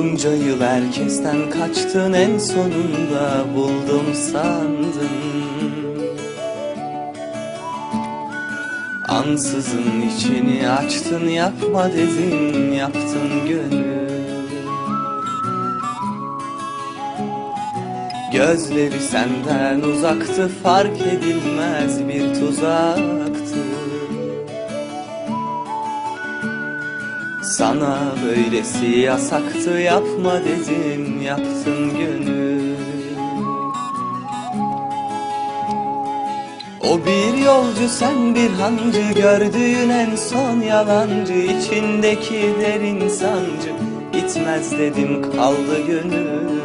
Bunca yıl herkesten kaçtın en sonunda buldum sandın. Ansızın içini açtın yapma dedin yaptın gönül. Gözleri senden uzaktı fark edilmez bir tuzaktı Sana böylesi yasaktı yapma dedim yaptın gönül O bir yolcu sen bir hancı gördüğün en son yalancı içindeki derin sancı gitmez dedim kaldı gönül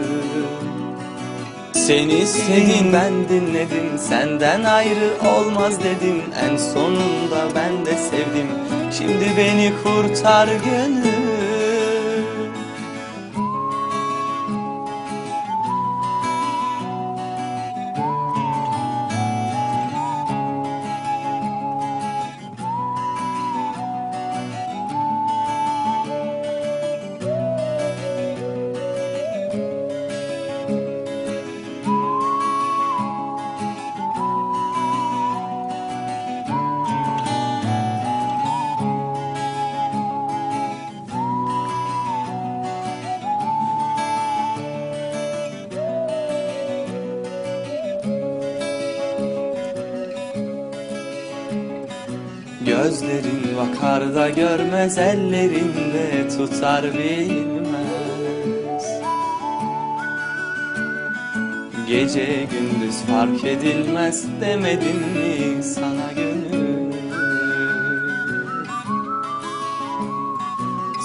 Seni istedin ben dinledim senden ayrı olmaz dedim. En sonunda ben de sevdim şimdi beni kurtar gönül Gözlerin bakar da görmez ellerinde tutar bilmez. Gece gündüz fark edilmez demedim mi sana gönül?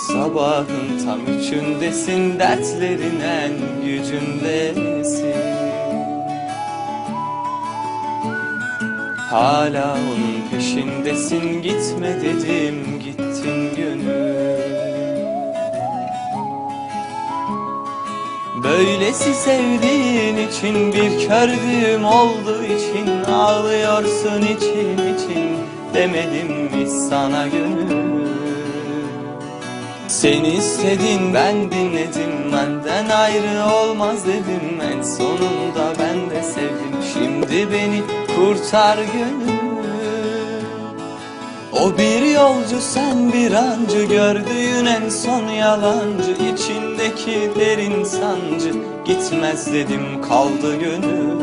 Sabahın tam üçündesin dertlerin en gücündesin. Hala onun peşindesin gitme dedim gittin gönül. Böylesi sevdiğin için bir kördüğüm olduğu için Ağlıyorsun için için. Demedim mi sana gönül? Seni istedin ben dinledim benden ayrı olmaz dedim. En sonunda ben de sevdim şimdi beni kurtar gönül O bir yolcu sen bir ancı. Gördüğün en son yalancı. İçindeki derin sancı. Gitmez dedim kaldı gönül.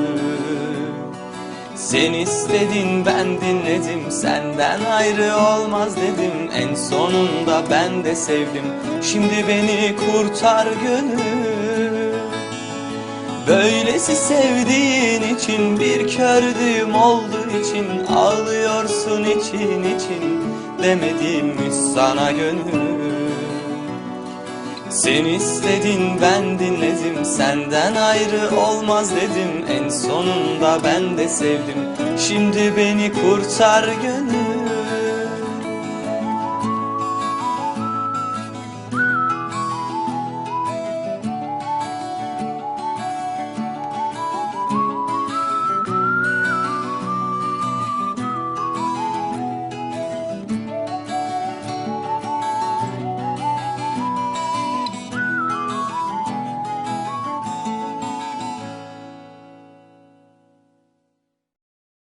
Sen istedin ben dinledim. Senden ayrı olmaz dedim. En sonunda ben de sevdim. Şimdi beni kurtar gönül Böylesi sevdiğin için bir kördüğüm olduğu için Ağlıyorsun için için demedim mi sana gönül? Sen istedin ben dinledim senden ayrı olmaz dedim En sonunda ben de sevdim. Şimdi beni kurtar gönül